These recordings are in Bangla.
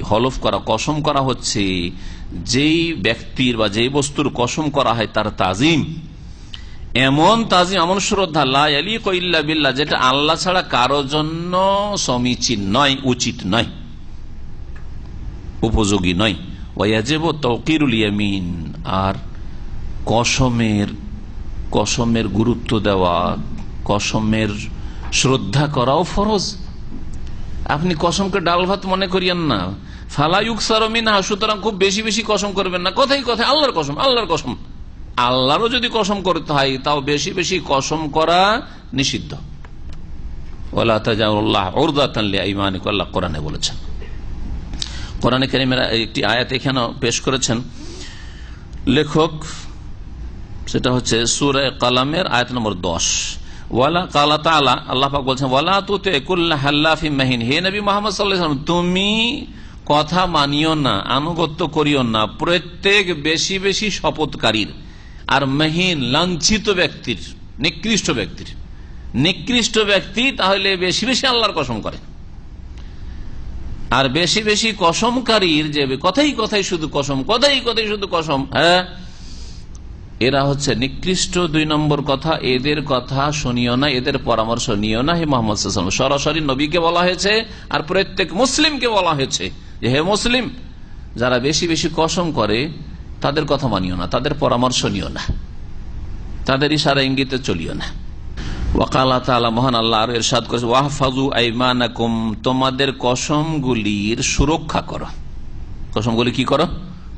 হলফ করা, কসম করা হচ্ছে, যেই ব্যক্তির বা বস্তুর কসম করা হয় তার তাজিম। এমন তাজিম, এমন শ্রদ্ধা লালি কইল্লা বিল্লা যেটা আল্লাহ ছাড়া কারও জন্য সমীচীন নয়, উচিত নয়। উপযোগী নয়। ওয়াজেব তকিরুল ইয়ামিন। আর কসমের কসমের গুরুত্ব দেওয়া, কসমের শ্রদ্ধা করাও ফরজ। আপনি কসমকে ডাল ভাত মনে করিয়েন না। ফালাইক সারমিনা সুতরাং খুব বেশি বেশি কসম করবেন না। কথাই কথায় আল্লাহর কসম আল্লাহর কসম। আল্লাহরও যদি কসম করতে হয়, তাও বেশি বেশি কসম করা নিষিদ্ধ। কোরআনে বলেছেন। কোরআনে একটি আয়াত এখানে পেশ করেছেন। লেখক, সেটা হচ্ছে সুরে কালামের আয়াত নম্বর দশ। ওয়ালা কালা তালা বলছেন, ওয়ালা তুতে হাল্লাফি মাহিন। হে নবী মোহাম্মদ সাল্লাম তুমি কথা মানিও না, আনুগত্য করিও না, প্রত্যেক বেশি বেশি শপথকারীর আর মহিন, লাঞ্ছিত ব্যক্তির, নিকৃষ্ট ব্যক্তির। নিকৃষ্ট ব্যক্তি তাহলে বেশি বেশি আল্লাহর কসম করে। আর বেশি বেশি কসমকারীর যে কথাই কথাই শুধু কসম, কথাই কথাই শুধু কসম হ্যাঁ এরা হচ্ছে নিকৃষ্ট দুই নম্বর কথা, এদের কথা শুনিও না, এদের পরামর্শ নিও না, হে মোহাম্মদ সরাসরি নবীকে বলা হয়েছে আর প্রত্যেক মুসলিমকে বলা হয়েছে যে, হে মুসলিম, যারা বেশি বেশি কসম করে, তাদের কথা মানিও না, তাদের পরামর্শ নিও না, তাদের ইশারা ইঙ্গিতে চলিও না। ওয়াকালা তালা মহান আল্লাহ আর এরশাদ করেছে ওয়াহফাজু আইমানাকুম, তোমাদের কসমগুলির সুরক্ষা করো। কসমগুলি কি করো?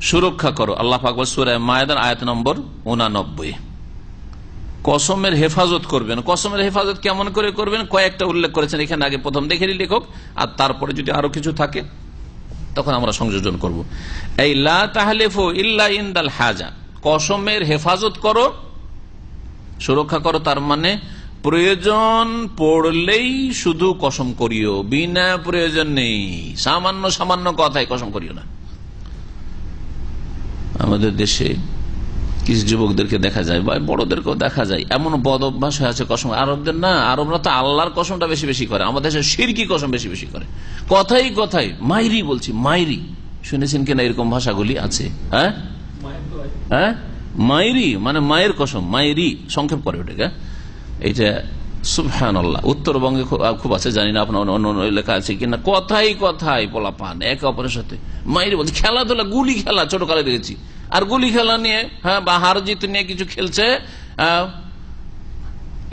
সুরক্ষা করো। আল্লাহ আকবর সুরায় মায়দান, আয়াত নম্বর উনানব্বই। কসমের হেফাজত করবেন। কসমের হেফাজত কেমন করে করবেন? কয়েকটা উল্লেখ করেছেন। এখানে আগে প্রথম দেখে লেখক, আর তারপরে যদি আরও কিছু থাকে, তখন আমরা সংযোজন করব। এই লা ইল্লা ইন্দাল হাজা। কসমের হেফাজত করো, সুরক্ষা করো, তার মানে প্রয়োজন পড়লেই শুধু কসম করিও। বিনা প্রয়োজন নেই। সামান্য সামান্য কথায় কসম করিও না। আমাদের দেশে কিছু যুবকদেরকে দেখা যায় বা বড়দেরকেও দেখা যায়। এমন বদ অভ্যাস হয়ে আছে কসম। আরবদের না, আরবরা তো আল্লাহর কসমটা বেশি বেশি করে। আমাদের দেশে সিরকি কসম বেশি বেশি করে। কথাই কথাই, মাইরি বলছি, মাইরি। শুনেছেন কিনা এরকম ভাষাগুলি আছে? হ্যাঁ? হ্যাঁ? মাইরি মানে মায়ের কসম মায়েরি সংক্ষেপ করে ওটাকে। এইটা সুফহান আল্লাহ উত্তরবঙ্গে খুব আছে জানি না আপনার অন্য অন্য লেখা আছে কিনা? কথাই কথাই পোলা পান একে অপরের সাথে। মাইরি বলছে, খেলাধুলা, গুলি খেলা, ছোটকালে দেখেছি। আর গুলি খেলা নিয়ে হ্যাঁ বা হার জিত নিয়ে কিছু খেলছে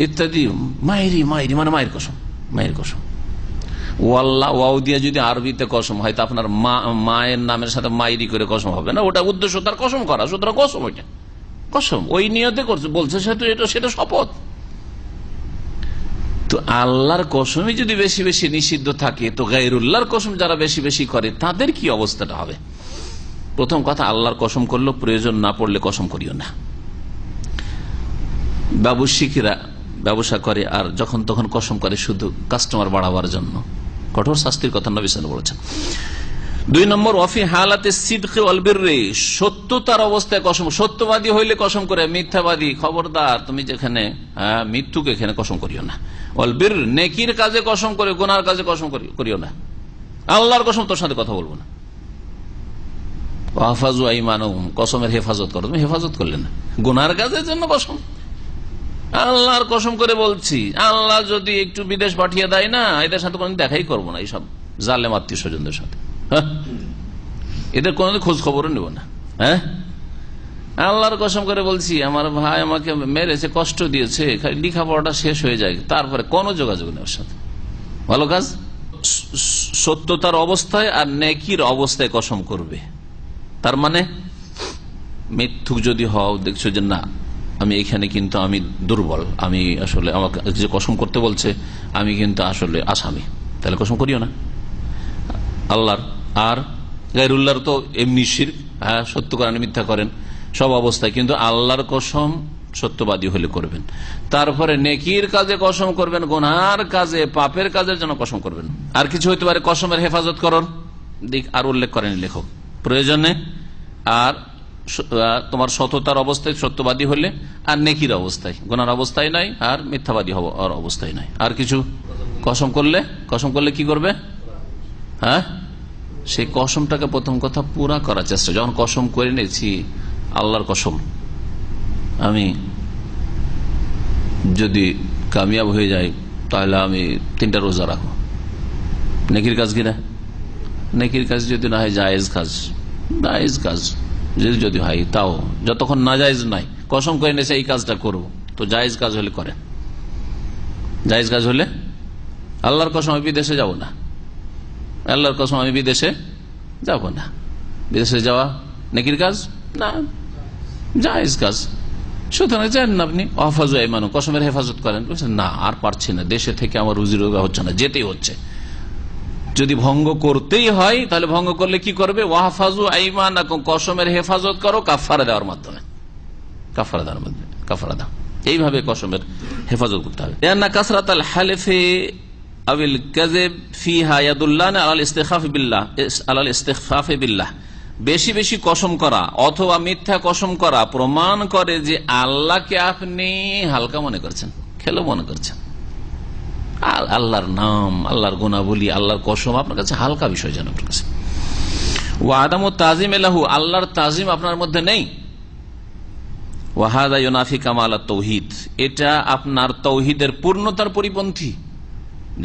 ইত্যাদি। মায়েরি মায়েরি মানে মায়ের কসম মায়ের কসম। ওয়াল্লাহ ওয়াউ দিয়ে যদি আরবিতে কসম হয়, তা আপনার মায়ের নামের সাথে মাইরি করে কসম হবে না? ওটা উদ্দেশ্য, তার কসম করা। সুতরাং কসম ওইটা। কসম, ওই নিয়তে করছে। বলছে সেটা সেটা শপথ। তো আল্লাহর কসমই যদি বেশি বেশি নিষিদ্ধ থাকে, তো গাইরুল্লাহর কসম যারা বেশি বেশি করে, তাদের কি অবস্থাটা হবে? প্রথম কথা, আল্লাহর কসম করল, প্রয়োজন না পড়লে কসম করিও না। ব্যবসায়িকরা ব্যবসা করে, আর যখন তখন কসম করে শুধু কাস্টমার বাড়াবার জন্য। কঠোর শাস্তির কথা নবিসান বলেছেন। দুই নম্বর অফি হালাতে সিদকে অলবির সত্যতার অবস্থায় কসম। সত্যবাদী হইলে কসম করে, মিথ্যাবাদী খবরদার তুমি যেখানে হ্যাঁ মৃত্যুকে এখানে কসম করিও না। অলবির নেকির কাজে কসম করে, গোনার কাজে কসম করিও না। আল্লাহর কসম, তোর সাথে কথা বলব না। কসমের হেফাজত করো। তুমি হেফাজত করলে না। গুনার কাজের জন্য কসম। আল্লাহর কসম করে বলছি, আল্লাহ যদি একটু বিদেশ পাঠিয়ে দেয় না, এদের সাথে কোনদিন দেখাই করব না এইসব। জালেম আত্মীয় স্বজনদের সাথে। এদের কোনদিন খোঁজ খবরও নেব না। হ্যাঁ? আল্লাহর কসম করে বলছি, আমার ভাই আমাকে মেরেছে, কষ্ট দিয়েছে লেখাপড়াটা শেষ হয়ে যায়, তারপরে কোনো যোগাযোগ নেই ওর সাথে। ভালো কাজ? সত্যতার অবস্থায় আর নেকির অবস্থায় কসম করবে। তার মানে মৃত্যুক যদি হও, দেখছ যে না, আমি এখানে কিন্তু আমি দুর্বল, আমি আসলে আমাকে যে কসম করতে বলছে, আমি কিন্তু আসলে আসামি। তাহলে কসম করিও না। আল্লাহর আর গাইরুল্লাহর তো এমনি শির হ্যাঁ সত্য করেন মিথ্যা করেন, সব অবস্থায়, কিন্তু আল্লাহর কসম সত্যবাদী হলে করবেন। তারপরে নেকির কাজে কসম করবেন, গোনার কাজে, পাপের কাজের জন্য কসম করবেন। আর কিছু হইতে পারে কসমের হেফাজত করন দিক আর উল্লেখ করেন লেখক। প্রয়োজনে আর তোমার সততার অবস্থায় সত্যবাদী হলে আর নেকির অবস্থায়। গোনার অবস্থায় নাই, আর মিথ্যাবাদী হওয়ার অবস্থায় নাই। আর কিছু? কসম করলে? কসম করলে কি করবে? হ্যাঁ? সেই কসমটাকে প্রথম কথা পুরা করার চেষ্টা। যখন কসম করে নিয়েছি, আল্লাহর কসম। আমি যদি কামিয়াব হয়ে যাই, তাহলে আমি তিনটা রোজা রাখব। নেকির কাজ কিনা নেকির কাজ যদি না হয়, জায়েজ কাজ। জায়েজ কাজ। যদি যদি হয়, তাও। যতক্ষণ না জায়েজ নাই, কসম করে নিয়েছে, এই কাজটা করব। তো জায়েজ কাজ হলে করেন। জায়েজ কাজ হলে আল্লাহর কসম, আমি বিদেশে যাব না। আল্লাহর কসম, আমি বিদেশে যাব না। বিদেশে যাওয়া নেকির কাজ? না। জায়েজ কাজ। সুতরাং যান না আপনি অহাফাজ মানুষ কসমের হেফাজত করেন। না, আর পারছি না। দেশে থেকে আমার রুজি রোগা হচ্ছে না, যেতেই হচ্ছে। যদি ভঙ্গ করতেই হয়, তাহলে ভঙ্গ করলে কি করবে? ওয়াহাফাজু আইমান কসমের হেফাজত করো কাফারা দেওয়ার মাধ্যমে। কাফারা দেওয়ার মাধ্যমে কাফারা দাও। এইভাবে কসমের হেফাজত করতে হবে। কাসরাত আল হালেফে আবিল কাজেব ফি হায়াদুল্লাহ আলাল ইস্তেখাফ বিল্লাহ আলাল ইস্তেখাফে বিল্লাহ বেশি বেশি কসম করা অথবা মিথ্যা কসম করা প্রমাণ করে যে আল্লাহকে আপনি হালকা মনে করছেন, খেলো মনে করছেন। আল্লাহর নাম, আল্লাহর গুণাবলী, আল্লাহর কসম আপনার কাছে হালকা বিষয় যেন আপনার কাছে। ও আদাম ও তাজিম এলাহু আল্লাহর তাজিম আপনার মধ্যে নেই। ওয়াহাদা ইউনাফি কামাল তৌহিদ, এটা আপনার তৌহিদের পূর্ণতার পরিপন্থী।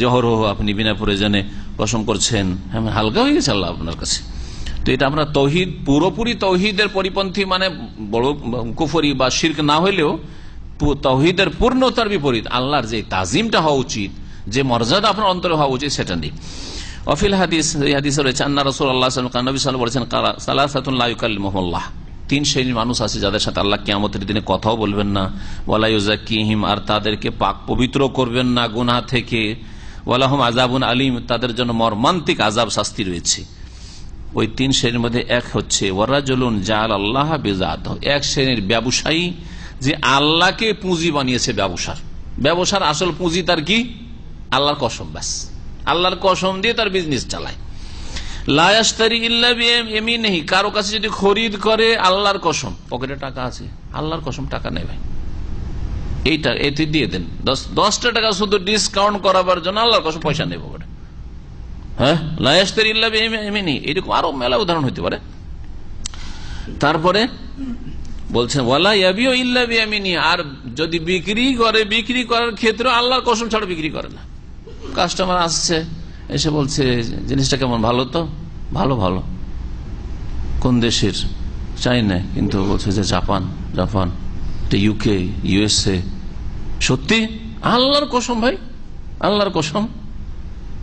জহর আপনি বিনা প্রয়োজনে কসম করছেন। হ্যাঁ হালকা হয়ে গেছে আল্লাহ আপনার কাছে। তো এটা আমরা তৌহিদ, পুরোপুরি তৌহিদের পরিপন্থী মানে বড় কুফরি বা শির্ক না হইলেও তৌহিদের পূর্ণতার বিপরীত। আল্লাহর যে তাজিমটা হওয়া উচিত, যে মর্যাদা আপনার অন্তরে হওয়া উচিত, সেটা নেই। অফিল হাদিস হাদিসে রয়েছে, আন্না রসুল আল্লাহ নবী সাল বলেছেন সালাহুল্লাহ তিন শ্রেণির মানুষ আছে যাদের সাথে আল্লাহ কিয়ামতের দিনে কথাও বলবেন না। ওয়ালাইজাকিহিম আর তাদেরকে পাক পবিত্র করবেন না গুনা থেকে। ওয়ালাহম আজাবুন আলিম, তাদের জন্য মর্মান্তিক আজাব শাস্তি রয়েছে। ওই তিন শ্রেণির মধ্যে এক হচ্ছে ওয়ারাজলুন জাল আল্লাহ বেজাত এক শ্রেণির ব্যবসায়ী যে আল্লাহকে পুঁজি বানিয়েছে ব্যবসার। ব্যবসার আসল পুঁজি তার কি? আল্লাহর কসম, ব্যাস। আল্লাহর কসম দিয়ে তার বিজনেস চালায়। এমনি নেই কারও কাছে যদি খরিদ করে, আল্লাহর কসম। পকেটে টাকা আছে, আল্লাহর কসম টাকা নেই ভাই। এইটা এতে দিয়ে দেন। দশটা টাকা শুধু ডিসকাউন্ট করাবার জন্য আল্লাহর কসম পয়সা পকেটে হ্যাঁ? লায়াস্তারি ইল্লা এমনি এরকম আরও মেলা উদাহরণ হইতে পারে। তারপরে বলছেন ওয়ালা ইয়াবিও ইল্লা বিয়ামিনী আর যদি বিক্রি করে, বিক্রি করার ক্ষেত্রে আল্লাহর কসম ছাড়া বিক্রি করে না। কাস্টমার আসছে, এসে বলছে, জিনিসটা কেমন, ভালো তো? ভালো ভালো। কোন দেশের? চাই চাইনা কিন্তু বলছে যে, জাপান। জাপান। ইউকে ইউএসএ সত্যি? আল্লাহর কসম ভাই, আল্লাহর কসম।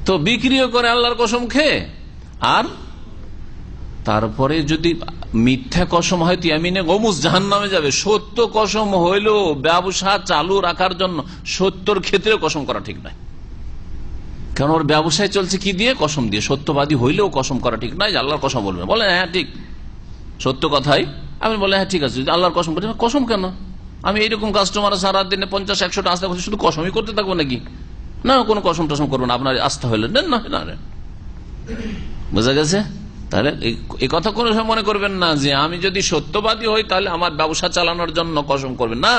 তো বিক্রিও করে আল্লাহর কসম খেয়ে। আর তারপরে যদি মিথ্যা কসম হয় তিয়ামিনে গমুস জাহান নামে যাবে। সত্য কসম হইলেও ব্যবসা চালু রাখার জন্য। সত্যর ক্ষেত্রে কসম করা ঠিক নয়। কারণ ওর ব্যবসায় চলছে কি দিয়ে? কসম দিয়ে। সত্যবাদী হইলেও কসম করা ঠিক নয় আল্লাহর কসম বলবেন বলেন হ্যাঁ ঠিক। সত্য কথাই। আমি বলে হ্যাঁ ঠিক আছে। আল্লাহর কসম বলছি কসম কেন? আমি এইরকম কাস্টমার সারা দিনে পঞ্চাশ একশোটা আস্থা করছি শুধু কসমই করতে থাকব নাকি? না, কোনো কসম টসম করব না। আপনার আস্থা হইলে নেন না না বোঝা গেছে? তাহলে এই কথা কোনো সময় মনে করবেন না যে আমি যদি সত্যবাদী হই, তাহলে আমার ব্যবসা চালানোর জন্য কসম করবেন। না,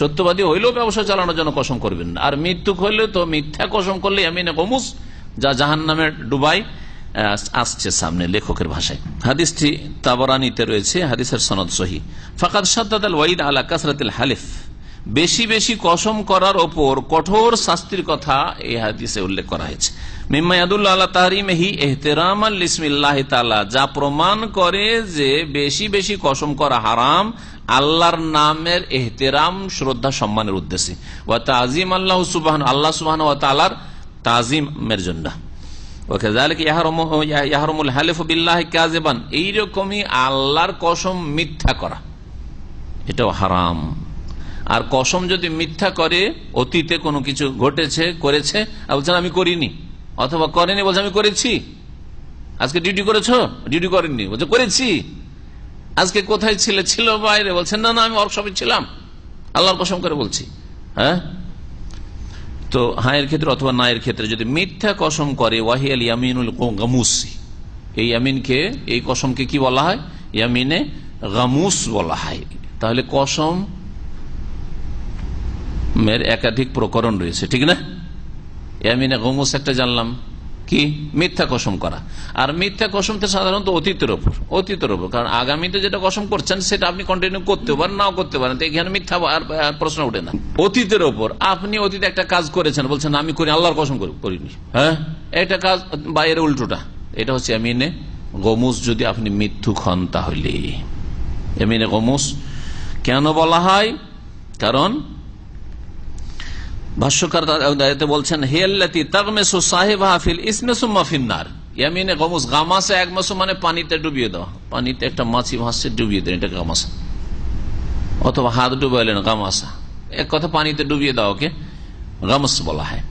সত্যবাদী হইলেও ব্যবসা চালানোর জন্য কসম করবেন না। আর মৃত্যু হইলে তো মিথ্যা কসম করলে আমি না কমুস। যা জাহান নামের ডুবাই আসছে সামনে লেখকের ভাষায়। হাদিসটি তাবরানিতে রয়েছে, হাদিসের সনদ সহি। ফাকাদ সাদ্দাদ ওয়াইদ আলা কাসরাতিল হালিফ। বেশি বেশি কসম করার ওপর কঠোর শাস্তির কথা এই হাদিসে উল্লেখ করা হয়েছে। যা প্রমাণ করে যে বেশি বেশি কসম করা হারাম, আল্লাহর নামের এহতেরাম, শ্রদ্ধা, সম্মানের উদ্দেশ্যে। ও তাজিম আল্লাহ সুবাহ আল্লাহ সুবাহ ও তালার তাজিমের জন্য। এইরকমই আল্লাহর কসম মিথ্যা করা। এটাও হারাম। আর কসম যদি মিথ্যা করে, অতীতে কোনো কিছু ঘটেছে, করেছে, আর বলছেন, আমি করিনি। অথবা করেনি, বলছে, আমি করেছি। আজকে ডিউটি করেছ? ডিউটি করেননি। বলছে, করেছি। আজকে কোথায় ছিলে? ছিল বাইরে। বলছেন না না, আমি ওয়ার্কশপে ছিলাম। আল্লাহর কসম করে বলছি। হ্যাঁ? তো হায়ের ক্ষেত্রে অথবা নায়ের ক্ষেত্রে যদি মিথ্যা কসম করে, ওয়াহিয়াল ইয়ামিনুল গামুসি। এই ইয়ামিনকে, এই কসমকে কি বলা হয়? ইয়ামিনে গামুস বলা হয়। তাহলে কসম একাধিক প্রকরণ রয়েছে, ঠিক না? ইয়ামিনে গমুস একটা জানলাম। কি? মিথ্যা কসম করা। আর মিথ্যা কসম তো সাধারণত অতীতের ওপর অতীতের ওপর কারণ আগামীতে যেটা কসম করছেন, সেটা আপনি কন্টিনিউ করতে পারেন, নাও করতে পারেন। তো এখানে মিথ্যা আর প্রশ্ন ওঠে না। অতীতের ওপর আপনি অতীতে একটা কাজ করেছেন, বলছেন, আমি করি, আল্লাহর কসম করি, করিনি। হ্যাঁ? এটা কাজ, বাইরে উল্টোটা। এটা হচ্ছে এমিনে গমুস, যদি আপনি মিথ্যুক হন তাহলে। এমিনে গমুস কেন বলা হয়? কারণ ভাষ্যকার বলছেন হেয়াল্লাতি তাগমেসু সাহেব হাফিল ইসমেসু মাফিন্নার ইয়ামিনে গমুস গামাসে এক মাসু মানে পানিতে ডুবিয়ে দেওয়া। পানিতে একটা মাছি ভাসছে, ডুবিয়ে দেন এটা গামাসা। অথবা হাত ডুবাইলেন, গামাসা। এক কথা পানিতে ডুবিয়ে দেওয়া ওকে গামস বলা হয়।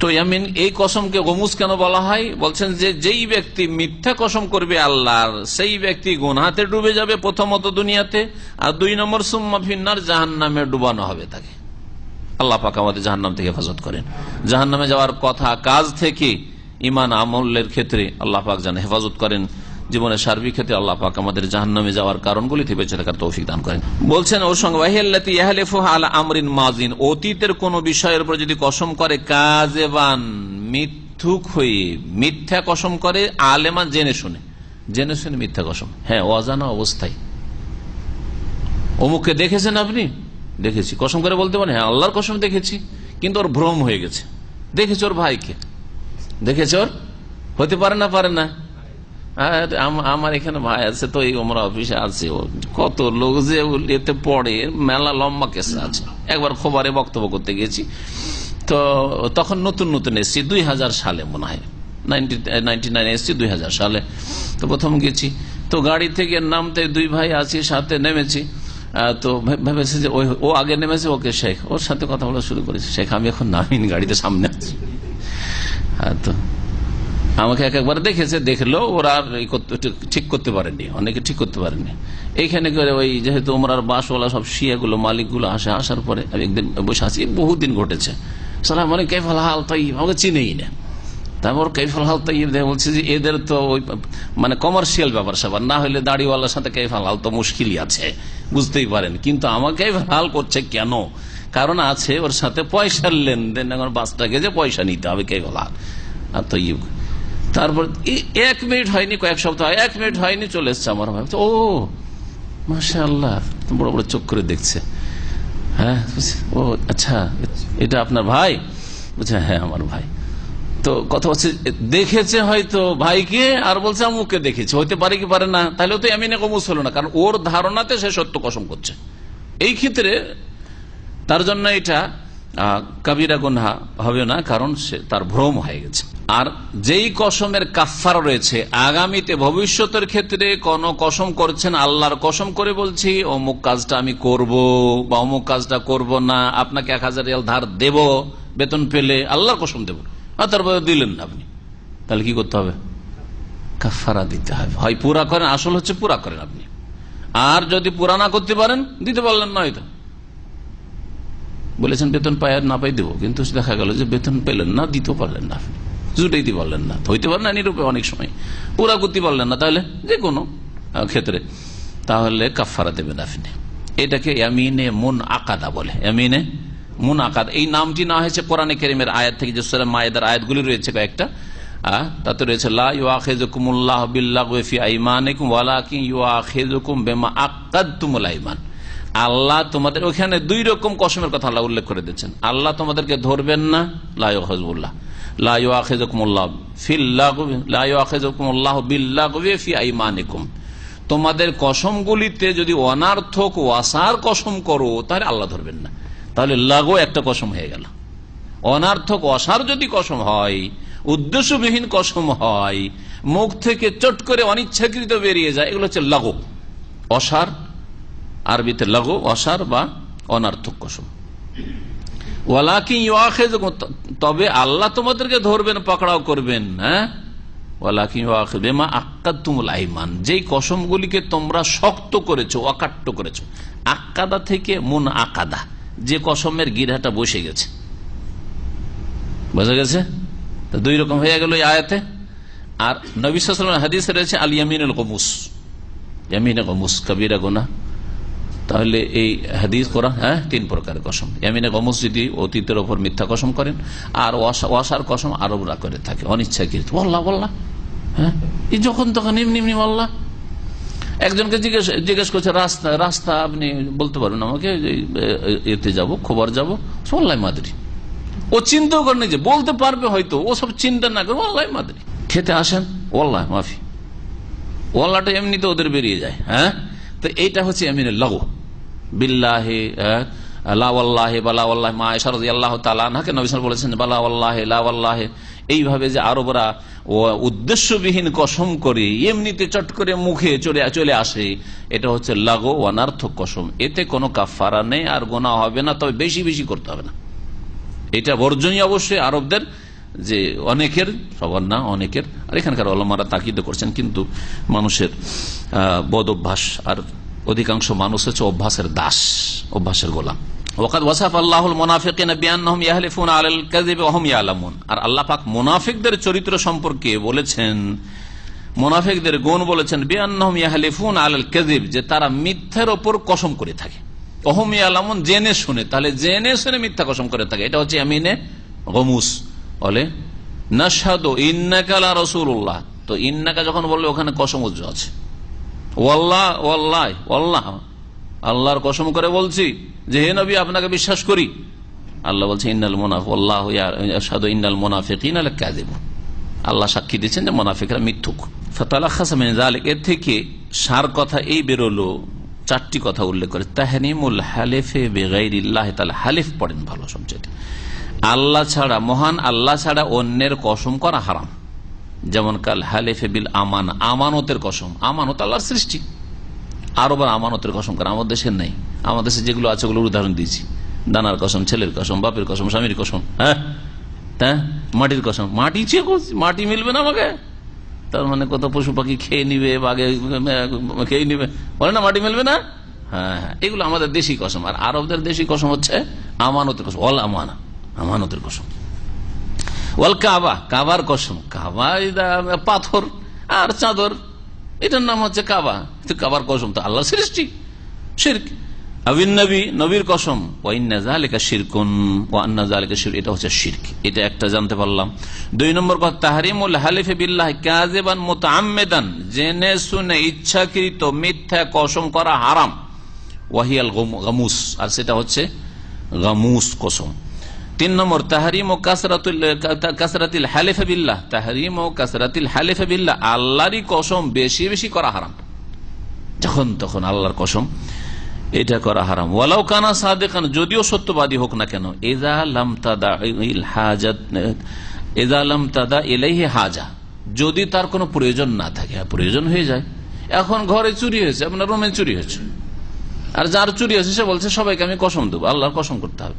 তো ইয়ামিন এই কসমকে গমুস কেন বলা হয়? বলছেন যে, যেই ব্যক্তি মিথ্যা কসম করবে আল্লাহর, সেই ব্যক্তি গুনহাতে ডুবে যাবে প্রথমত দুনিয়াতে, আর দুই নম্বর সুম্মা ফিন্নার জাহান নামে ডুবানো হবে তাকে। আল্লাহ পাক আমাদের জাহান্নাম থেকে হেফাজত করেন। জাহান্নামে যাওয়ার কথা, কাজ থেকে ইমান আমলের ক্ষেত্রে আল্লাহ পাক যেন হেফাজত করেন। জীবনের সার্বিক ক্ষেত্রে আল্লাহ পাক আমাদের জাহান্নামে যাওয়ার কারণগুলি থেকে বেঁচে থাকার তৌফিক দান করেন। বলছেন ওর সঙ্গে মাজিন অতীতের কোন বিষয়ের উপর যদি কসম করে, কাজেবান, মিথ্যুক হয়ে, মিথ্যা কসম করে আলেমান জেনে শুনে। জেনে শুনে মিথ্যা কসম। হ্যাঁ অজানা অবস্থায়। অমুককে দেখেছেন আপনি? দেখেছি। কসম করে বলতে পারেন হ্যাঁ আল্লাহর কসম দেখেছি, কিন্তু ওর ভ্রম হয়ে গেছে। দেখেছি ওর ভাইকে। দেখেছ ওর? হতে পারে না পারে না। আর আমার এখানে ভাই আছে, তো এই ওমরা অফিসে আছে কত লোক যে এতে পড়ে, মেলা লম্বা কেস আছে। একবার খবরে বক্তব্য করতে গেছি। তো তখন নতুন নতুন এসছি, দুই হাজার সালে মনে হয়। নাইন এসছি, দুই হাজার সালে। তো প্রথম গেছি। তো গাড়ি থেকে নামতে দুই ভাই আছি, সাথে নেমেছি। তো ভেবেছে যে ও আগে নেমেছে, ওকে শেখ। ওর সাথে কথা বলা শুরু করেছে। শেখ, আমি এখন নামিনি গাড়িতে সামনে আছি। হ্যাঁ তো আমাকে এক একবার দেখেছে, দেখল, ওরা ঠিক করতে পারেনি। অনেকে ঠিক করতে পারেনি। এইখানে করে ওই যেহেতু ওমরার বাসওয়ালা সব শিয়াগুলো, মালিকগুলো আসে, আসার পরে আমি একদিন বসে আছি। বহুদিন ঘটেছে। সালাম মানে কেফাল হাল তাই আমাকে চিনেই না। তারপর কৈফল হাল তো ইয়ে বলছে যে এদের তো ওই মানে কমার্শিয়াল ব্যাপার স্যাপার। না হলে দাড়িওয়ালার সাথে কৈফল হাল তো মুশকিলই আছে। বুঝতেই পারেন। কিন্তু আমাকে হাল করছে কেন? কারণ আছে ওর সাথে পয়সার লেনদেন, এখন বাসটাকে যে পয়সা নিতে হবে কে হাল আর তো তারপর এক মিনিট হয়নি, কয়েক সপ্তাহ এক মিনিট হয়নি, চলে এসছে আমার ভাই। ও মাসা আল্লাহ বড় বড় চোখ করে দেখছে। হ্যাঁ ও আচ্ছা এটা আপনার ভাই? বলছে হ্যাঁ আমার ভাই। তো কথা হচ্ছে, দেখেছে হয়তো ভাইকে আর বলছে আমুককে দেখেছে, হইতে পারে কি পারে না, তাহলে তো এমনি কমুস হলো না, কারণ ওর ধারণাতে সে সত্য কসম করছে। এই ক্ষেত্রে তার জন্য এটা কাবিরা গুনহা হবে না, কারণ সে তার ভ্রম হয়ে গেছে। আর যেই কসমের কাফার রয়েছে, আগামীতে ভবিষ্যতের ক্ষেত্রে কোন কসম করছেন আল্লাহর কসম করে বলছি, অমুক কাজটা আমি করব বা অমুক কাজটা করব না, আপনাকে এক হাজার ধার দেব, বেতন পেলে আল্লাহর কসম দেব। আর তারপরে দিলেন না আপনি। তাহলে কি করতে হবে? কাফারা দিতে হবে। হয় পুরা করেন, আসল হচ্ছে পুরা করেন আপনি। আর যদি পুরা না করতে পারেন, দিতে পারলেন না হয়তো। বলেছেন, বেতন পাই আর না পাই দেবো। কিন্তু দেখা গেল যে বেতন পেলেন না দিতে পারলেন না আপনি। জুটাইতে পারলেন না। হইতে পারেন না নিরূপে অনেক সময়। পুরা করতে পারলেন না, তাহলে যে কোনো ক্ষেত্রে। তাহলে কাফারা দেবেন আপনি। এটাকে এমিনে মন আকাদা বলে। এমিনে মুন আকাদ এই নামটি না হয়েছে কোরআনে কেরিমের আয়াত থেকে, যে সুরা মায়েদার আয়াতগুলি রয়েছে কয়েকটা। তাতে রয়েছে, লা ইউআখিযুকুমুল্লাহু বিল্লাগwi ফি আইমানিকুম ওয়ালাকিন ইউআখিযুকুম বিমা আল্লাহ তোমাদের, ওখানে দুই রকম কসমের কথা আল্লাহ উল্লেখ করে দিচ্ছেন আল্লাহ তোমাদেরকে ধরবেন না তোমাদের কসমগুলিতে যদি অনার্থক ওয়াসার কসম করো, তাহলে আল্লাহ ধরবেন না। তাহলে লাগো একটা কসম হয়ে গেল। অনার্থক অসার যদি কসম হয়, উদ্দেশ্যবিহীন কসম হয়, মুখ থেকে চট করে অনিচ্ছাকৃত বেরিয়ে যায়, এগুলো হচ্ছে লাগো। অসার, আরবিতে লাগো, অসার বা অনার্থক কসম। তবে আল্লাহ তোমাদেরকে ধরবেন, পাকড়াও করবেন হ্যাঁ? ইউআখেজ বেমা আক্কাতুমুল যেই কসমগুলিকে তোমরা শক্ত করেছ, অকাট্য করেছ, আক্কাদা থেকে মুন আকাদা যে কসমের গিরাটা বসে গেছে। বোঝা গেছে? তো দুই রকম হয়ে গেল আয়াতে। আর নবিসাম হাদিস রয়েছে, আল ইয়ামিনুল কমুস ইয়ামিনে কমুস কবিরা গোনা তাহলে এই হাদিস কোরআন হ্যাঁ তিন প্রকারের কসম। ইয়ামিনে গমস যদি অতীতের ওপর মিথ্যা কসম করেন, আর ওয়াসা- ওয়াসার কসম আরবরা করে থাকে, অনিচ্ছাকৃত। বল্লা বল্লা হ্যাঁ? যখন, তখন এমনি এমনি বল্লা একজনকে জিজ্ঞেস জিজ্ঞেস করছে, রাস্তা রাস্তা আপনি বলতে পারবেন আমাকে এতে যাব, খবর যাব? সোল্লাই মাদুরি। ও চিন্তাও করেনি যে বলতে পারবে হয়তো, ও সব চিন্তা না করে ওল্লাই মাদুরি। খেতে আসেন ওল্লাহ মাফি। ওল্লাটা এমনিতে ওদের বেরিয়ে যায় হ্যাঁ? তো এইটা হচ্ছে এমনি লাগু। বিল্লাহে লাওয়াল্লাহে, বালাওয়াল্লাহ, মা এসারদি আল্লাহ তালা তালাকে নবিসাল বলেছেন, বালাওয়াল্লাহে, লাওয়াল্লাহে। এইভাবে যে আরবরা উদ্দেশ্যবিহীন কসম করে এমনিতে চট করে মুখে চলে চলে আসে, এটা হচ্ছে লাগো অনার্থক কসম। এতে কোনো কাফারা নেই, আর গোনা হবে না, তবে বেশি বেশি করতে হবে না। এটা বর্জনীয় অবশ্যই আরবদের যে অনেকের, সবার না, অনেকের, আর এখানকার অলমারা তাকিদ করছেন, কিন্তু মানুষের বদ অভ্যাস, আর অধিকাংশ মানুষ হচ্ছে অভ্যাসের দাস, অভ্যাসের গোলাম। ওকাদ ওয়াসাফ আল্লাহুল মুনাফিকিনা বিআন্নাহুম ইয়াহলিফুনা আলাল কাযিবি ওয়া হুম আর আল্লাহ পাক মুনাফিকদের চরিত্র সম্পর্কে বলেছেন, মুনাফিকদের গুণ বলেছেন, বিআন্নাহুম ইয়াহলিফুন আলাল কাযিব, যে তারা মিথ্যার ওপর কসম করে থাকে। অহম ইয়ালামুন, জেনে শুনে, তাহলে জেনে শুনে মিথ্যা কসম করে থাকে। এটা হচ্ছে আমিনে গমুস। বলে নাসাদো ইন্নাকালা রসুল্লাহ তো ইন্নাকা যখন বললে ওখানে কসম উজ্জ আছে। ওয়াল্লাহ ওয়াল্লাহ ওয়াল্লাহ। আল্লাহর কসম করে বলছি যে হে নবী, আপনাকে বিশ্বাস করি। আল্লাহ বলছে, ইন্নাল মোনাফ, আল্লাহ সাদু ইন্নাল মোনাফিক ইনাল কাজিব আল্লাহ সাক্ষী দিচ্ছেন যে মোনাফিকরা মিথ্যুক। ফতালা খাসামিন এর থেকে সার কথা এই বেরোলো, চারটি কথা উল্লেখ করে। তাহনিমুল হালেফে বেগাইরিল্লাহ তাহলে হালিফ পড়েন ভালো সবচেয়ে আল্লাহ ছাড়া, মহান আল্লাহ ছাড়া অন্যের কসম করা হারাম। যেমন কাল হালেফে বিল আমান, আমানতের কসম। আমানত আল্লাহর সৃষ্টি। আরও বার আমানতের কসম করে আমাদের দেশের নেই। আমাদের দেশে যেগুলো আছে ওগুলোর উদাহরণ দিয়েছি। দানার কসম, ছেলের কসম, বাপের কসম, স্বামীর কসম হ্যাঁ? হ্যাঁ? মাটির কসম। মাটি চেয়ে মাটি মিলবে না আমাকে? তার মানে কত পশু পাখি খেয়ে নিবে, বাঘে খেয়ে নিবে। বলে না মাটি মিলবে না? হ্যাঁ হ্যাঁ। এগুলো আমাদের দেশি কসম। আর আরবদের দেশি কসম হচ্ছে আমানতের কসম। অল আমানা, আমানতের কসম। ওয়াল কাবা, কাবার কসম। কাবা পাথর আর চাদর। এটার নাম হচ্ছে কাবা। কাবার কসম তো আল্লাহ সৃষ্টি। শির্ক। আবিন নবী, নবীর কসম। এটা হচ্ছে শিরক। এটা একটা জানতে পারলাম। দুই নম্বর কথা, তাহরিমুল হালিফে বিল্লাহ কাযিবান মুতাআম্মিদান। জেনে শুনে ইচ্ছাকৃত মিথ্যা কসম করা হারাম। ওয়াহিয়াল গম- গামুস। আর সেটা হচ্ছে গামুস কসম। তিন নম্বর তাহারিম ও কাসরাতুল কাসরাতিল হালিফে বিল্লাহ। তাহারিম ও কাসরাতিল হালিফে বিল্লাহ আল্লাহরই কসম বেশি বেশি করা হারাম। যখন তখন আল্লাহর কসম এটা করা হারাম। ওয়ালাউ কানা সাদেকান যদিও সত্যবাদী হোক না কেন এজা লাম তাদা হাজাত এজা হাজা। যদি তার কোনো প্রয়োজন না থাকে হ্যাঁ, প্রয়োজন হয়ে যায়। এখন ঘরে চুরি হয়েছে আপনার রুমে চুরি হয়েছে। আর যার চুরি হয়েছে সে বলছে সবাইকে আমি কসম দেবো আল্লাহর কসম করতে হবে।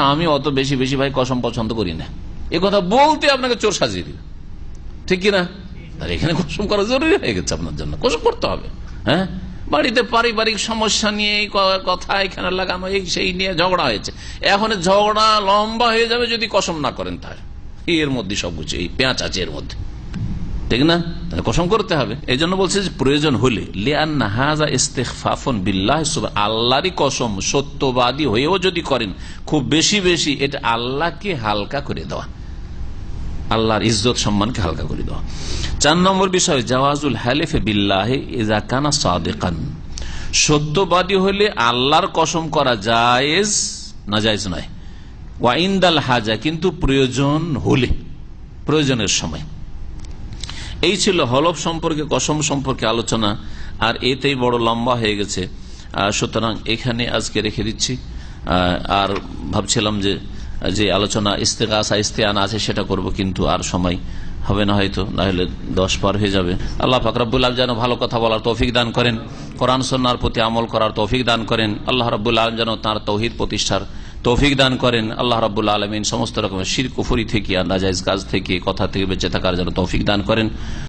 আমি অত বেশি বেশি ভাই কসম পছন্দ করি না। এ কথা বলতে আপনাকে চোর সাজিয়ে দিবে। ঠিক কিনা? এখানে কসম করা জরুরি হয়ে গেছে আপনার জন্য। কসম করতে হবে। হ্যাঁ? বাড়িতে পারিবারিক সমস্যা নিয়ে কথা এখানে লাগানো, এই সেই নিয়ে ঝগড়া হয়েছে। এখন ঝগড়া লম্বা হয়ে যাবে যদি কসম না করেন তার এর মধ্যে সবকিছু, এই পেঁয়াজ আছে এর মধ্যে। ঠিক না? কসম করতে হবে। এই জন্য বলছে যে প্রয়োজন হলে আল্লাহরই কসম, সত্যবাদী হয়েও যদি করেন, খুব বেশি বেশি এটা আল্লাহকে হালকা করে দেওয়া। আল্লাহর ইজ্জত সম্মানকে হালকা করে দেওয়া। চার নম্বর বিষয়, জাওয়াজুল হালিফে বিল্লাহে সাদেকান। সত্যবাদী হলে আল্লাহর কসম করা জায়েজ না জায়েজ নয় ওয়াইন্দাল হাজা, কিন্তু প্রয়োজন হলে, প্রয়োজনের সময়। এই ছিল হলফ সম্পর্কে, কসম সম্পর্কে আলোচনা, আর এতেই বড় লম্বা হয়ে গেছে। সুতরাং এখানে আজকে রেখে দিচ্ছি। আর ভাবছিলাম যে যে আলোচনা ইস্তেকাসা ইস্তেয়ান আছে সেটা করব, কিন্তু আর সময় হবে না হয়তো না হলে দশ পার হয়ে যাবে। আল্লাহ ফাকরাবুল আলম যেন ভালো কথা বলার তৌফিক দান করেন, কোরআন সন্ন্যার প্রতি আমল করার তৌফিক দান করেন। আল্লাহ রাবুল আলম যেন তাঁর তৌহিদ প্রতিষ্ঠার তৌফিক দান করেন আল্লাহ রাবুল্লা আলমিন, সমস্ত রকমের শির, কুফুরি থেকে আর নাজাইজ কাজ থেকে, কথা থেকে বেঁচে থাকার জন্য তৌফিক দান করেন।